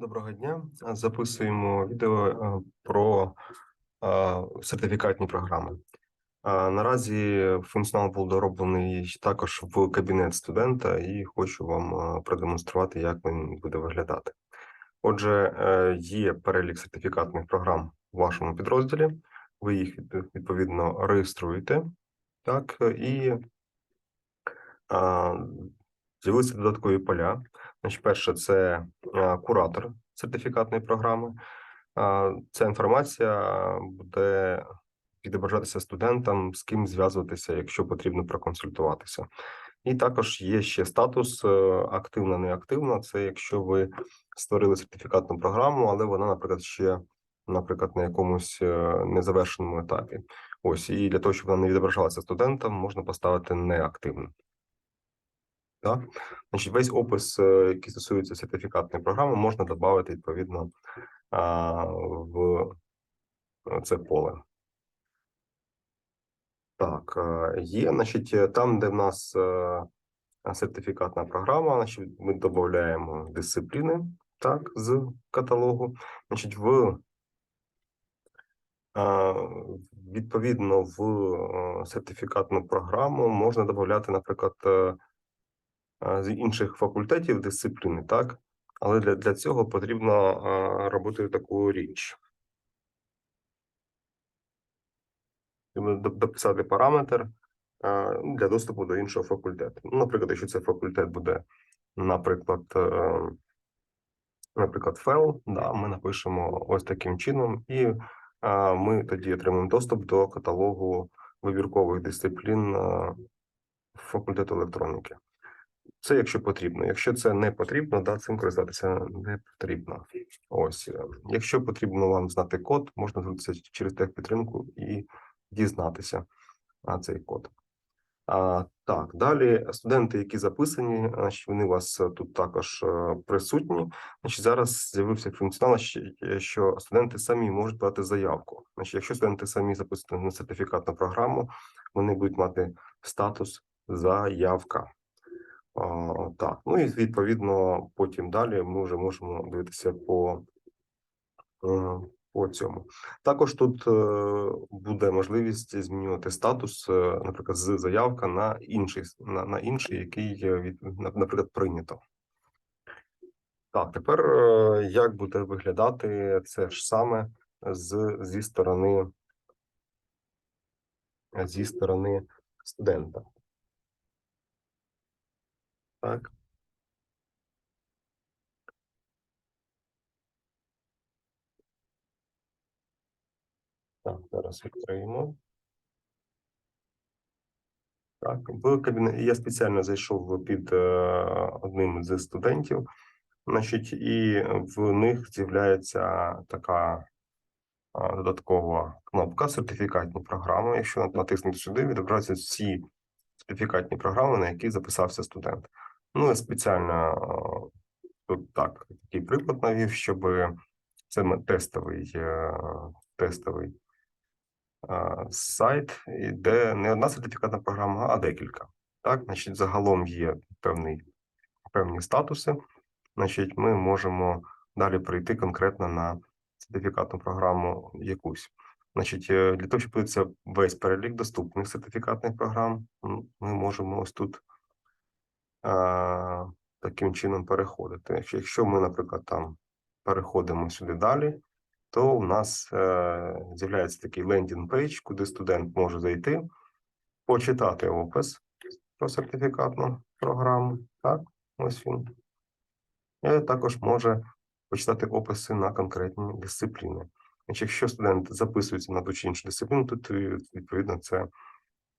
Доброго дня. Записуємо відео е, про е, сертифікатні програми. Наразі функціонал був дороблений також в кабінет студента, і хочу вам е, продемонструвати, як він буде виглядати. Отже, є перелік сертифікатних програм в вашому підрозділі. Ви їх відповідно реєструєте. Так, і з'явилися додаткові поля. Значить, перше це куратор сертифікатної програми. Ця інформація буде відображатися студентам, з ким зв'язуватися, якщо потрібно проконсультуватися. І також є ще статус е, активна, неактивна. Це якщо ви створили сертифікатну програму, але вона, наприклад, ще, наприклад, на якомусь е, незавершеному етапі. Ось і для того, щоб вона не відображалася студентам, можна поставити неактивну. Так? Значить, весь опис, е, який стосується сертифікатної програми, можна додати відповідно в це поле. Так, е, є, значить, е, там, де в нас е, сертифікатна програма, значить, ми додаємо дисципліни так, з каталогу. Значить, в відповідно в е, сертифікатну програму можна додати, наприклад, е, з інших факультетів дисципліни, так? Але для, для цього потрібно робити таку річ. Дописати параметр для доступу до іншого факультету. Ну, наприклад, якщо це факультет буде, наприклад, е, наприклад, ФЕЛ, да, ми напишемо ось таким чином, і ми тоді отримаємо доступ до каталогу вибіркових дисциплін а, факультету електроніки. Це якщо потрібно. Якщо це не потрібно, да, цим користатися не потрібно. Ось, е, якщо потрібно вам знати код, можна звернутися через техпідтримку і дізнатися а, цей код. А, так, далі студенти, які записані, значить, вони у вас тут також е, присутні. Значить, зараз з'явився функціонал, е, що студенти самі можуть подати заявку. Значить, якщо студенти самі записані на сертифікатну програму, вони будуть мати статус заявка. Так, ну і відповідно потім далі ми вже можемо дивитися по, е, по цьому. Також тут е, буде можливість змінювати статус, е, наприклад, з заявка на інший, на, на інший, який від, наприклад, прийнято. Так, тепер як буде виглядати це ж саме з, зі сторони зі сторони студента. Так. Так, зараз відкриємо. Так, в кабінет я спеціально зайшов під е, одним з студентів, значить, і в них з'являється така а, додаткова кнопка сертифікатні програми. Якщо натиснути сюди, відображаються всі сертифікатні програми, на які записався студент. Ну, я спеціально е, тут так, такий приклад навів, щоб це тестовий, е, тестовий е, сайт, де не одна сертифікатна програма, а декілька. Так, значить, загалом є певний, певні статуси. Значить, ми можемо далі прийти конкретно на сертифікатну програму якусь. Значить, для того, щоб подивитися весь перелік доступних сертифікатних програм, ми можемо ось тут таким чином переходити. Якщо- ми, наприклад, там переходимо сюди далі, то у нас е, з'являється такий лендінг пейдж, куди студент може зайти, почитати опис про сертифікатну програму. Так, ось він. І також може почитати описи на конкретні дисципліни. Значить, якщо студент записується на ту чи іншу дисципліну, то відповідно це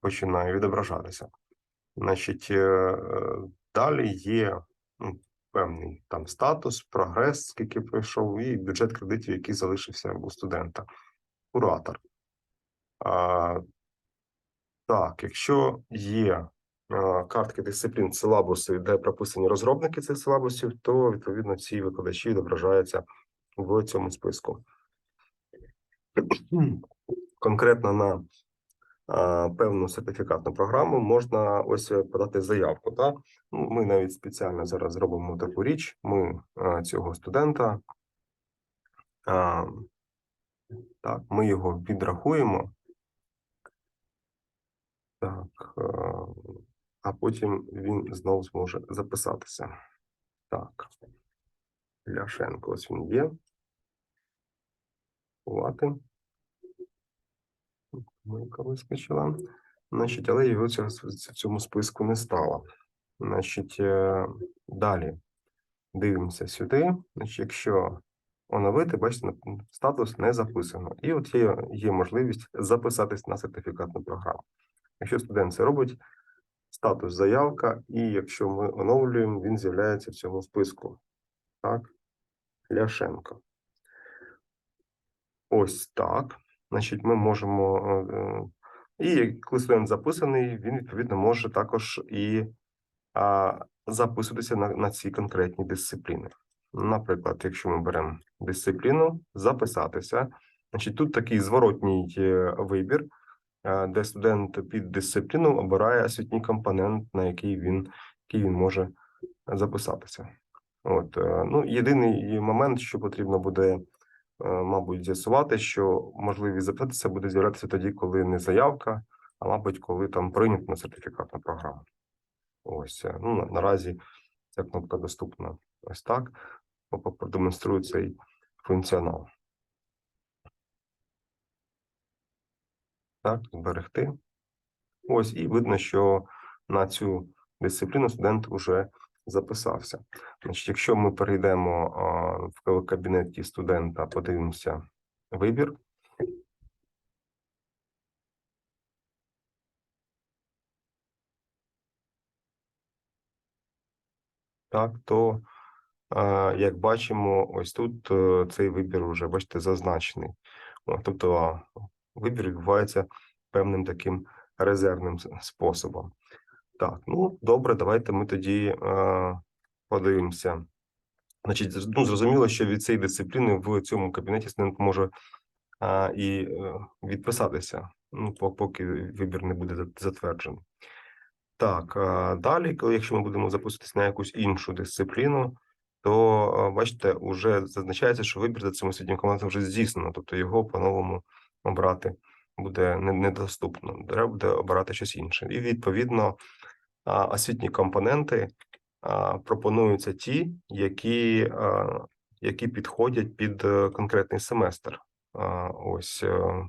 починає відображатися. Значить, е, е, далі є ну, певний там статус, прогрес, скільки пройшов, і бюджет кредитів, який залишився у студента. Куратор. А, так, якщо є картки дисциплін, силабуси, де прописані розробники цих силабусів, то відповідно ці викладачі відображаються в цьому списку. Конкретно на певну сертифікатну програму, можна ось е, подати заявку. Так? Ну, Ми навіть спеціально зараз зробимо таку річ. Ми цього студента, так, ми його відрахуємо. Так, е, а потім він знову зможе записатися. Так. Ляшенко, ось він є. Ховати. Мийка вискочила. Значить, але його в цьому списку не стало. Значить, е, далі дивимося сюди. Значить, якщо оновити, бачите, статус не записано. І от є, є можливість записатись на сертифікатну програму. Якщо студент це робить, статус заявка, і якщо ми оновлюємо, він з'являється в цьому списку. Так, Ляшенко. Ось так. Значить, ми можемо. е, е, І коли студент записаний, він відповідно може також і записуватися на, на ці конкретні дисципліни. Наприклад, якщо ми беремо дисципліну, записатися, значить тут такий зворотній е, вибір, де студент під дисципліну обирає освітній компонент, на який він, який він може записатися. От, ну, єдиний момент, що потрібно буде, мабуть, з'ясувати, що можливість записатися буде з'являтися тоді, коли не заявка, а мабуть, коли там прийнято на сертифікатну програму. Ось е, ну наразі ця кнопка доступна ось так. Продемонструю цей функціонал. Так, зберегти. Ось, і видно, що на цю дисципліну студент вже записався. Значить, якщо ми перейдемо в кабінеті студента, подивимося вибір. Так, то як бачимо, ось тут е, цей вибір вже, бачите, зазначений. Тобто вибір відбувається певним таким резервним способом. Так, ну добре, давайте ми тоді е, подивимося. Значить, ну, зрозуміло, що від цієї дисципліни в цьому кабінеті студент може а, і е, відписатися, ну, поки вибір не буде затверджений. Так, а, далі, коли якщо ми будемо записуватися на якусь іншу дисципліну, то а, бачите, вже зазначається, що вибір за цим освітнім командам вже здійснено, тобто його по-новому обрати буде недоступно. Треба буде обирати щось інше. І відповідно освітні компоненти пропонуються ті, які, які підходять під е, конкретний семестр. Ось, е,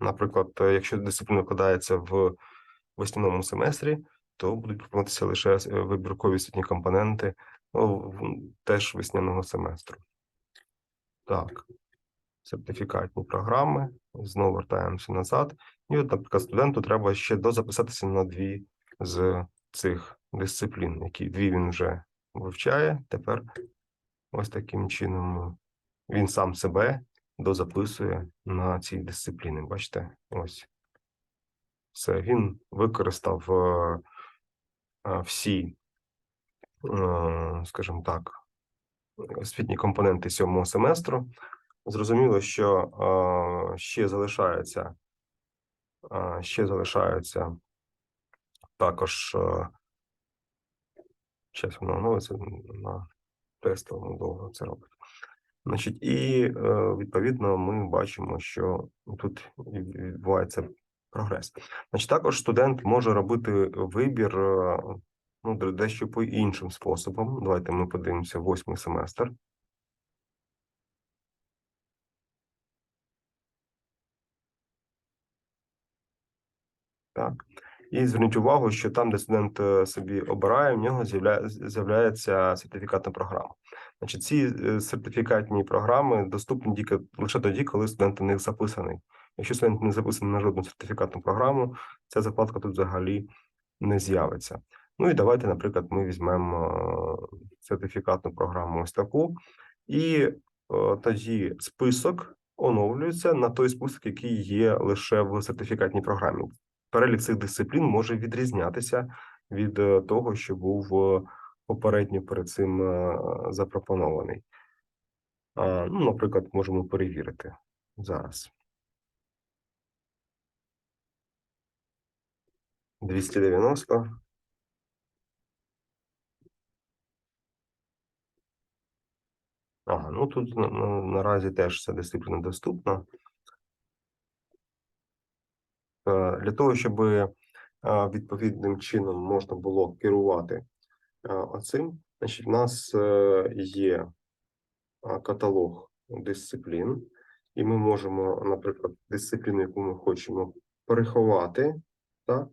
наприклад, е, якщо дисципліна викладається в весняному семестрі, то будуть пропонуватися лише вибіркові освітні компоненти ну, теж весняного семестру. Так, сертифікатні програми. Знову вертаємося назад. І от, наприклад, студенту треба ще дозаписатися на дві з цих дисциплін, які дві він вже вивчає. Тепер ось таким чином він сам себе дозаписує на ці дисципліни. Бачите, ось. Все, він використав е, е, всі, е, скажімо так, освітні компоненти сьомого семестру. Зрозуміло, що ще залишається, ще залишаються також. Е, Зараз воно оновиться на тестовому довго це робить. Значить, і е, відповідно ми бачимо, що тут відбувається прогрес. Значить, також студент може робити вибір е, ну, дещо по іншим способом. Давайте ми подивимося восьмий семестр. Так. І зверніть увагу, що там, де студент е, собі обирає, в нього з'являє- з'являється сертифікатна програма. Значить, ці е, сертифікатні програми доступні тільки лише тоді, коли студент на них записаний. Якщо студент не записаний на жодну сертифікатну програму, ця закладка тут взагалі не з'явиться. Ну і давайте, наприклад, ми візьмемо е, сертифікатну програму ось таку, і тоді список оновлюється на той список, який є лише в сертифікатній програмі перелік цих дисциплін може відрізнятися від е, того, що був е, попередньо перед цим е, запропонований. Ну, наприклад, можемо перевірити зараз. 290. Ага, ну тут на- на- наразі теж ця дисципліна доступна. Е, Для того, щоб е, відповідним чином можна було керувати е, оцим, значить, в нас є каталог дисциплін, і ми можемо, наприклад, дисципліну, яку ми хочемо переховати, так,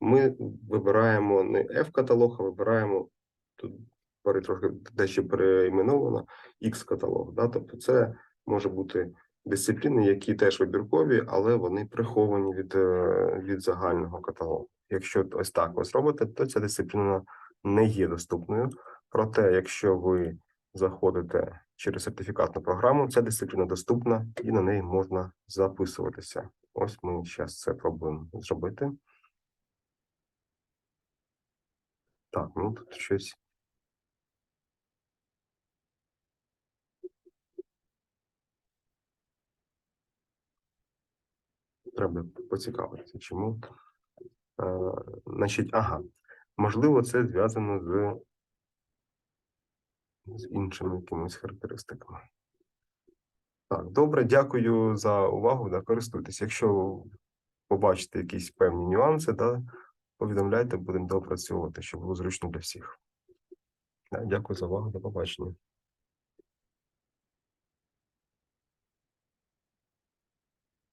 ми вибираємо не F-каталог, а вибираємо тут пере- трохи дещо переіменовано X-каталог. Тобто це може бути дисципліни, які теж вибіркові, але вони приховані від, е, від загального каталогу. Якщо ось так ось робите, то ця дисципліна не є доступною. Проте, якщо ви заходите через сертифікатну програму, ця дисципліна доступна і на неї можна записуватися. Ось ми зараз це пробуємо зробити. Так, ну тут щось. Треба поцікавитися, чому. Е, значить, ага, можливо, це зв'язано з, з іншими якимись характеристиками. Так, добре, дякую за увагу. Да, користуйтесь. Якщо побачите якісь певні нюанси, да, повідомляйте, будемо доопрацьовувати, щоб було зручно для всіх. Да, дякую за увагу, до побачення.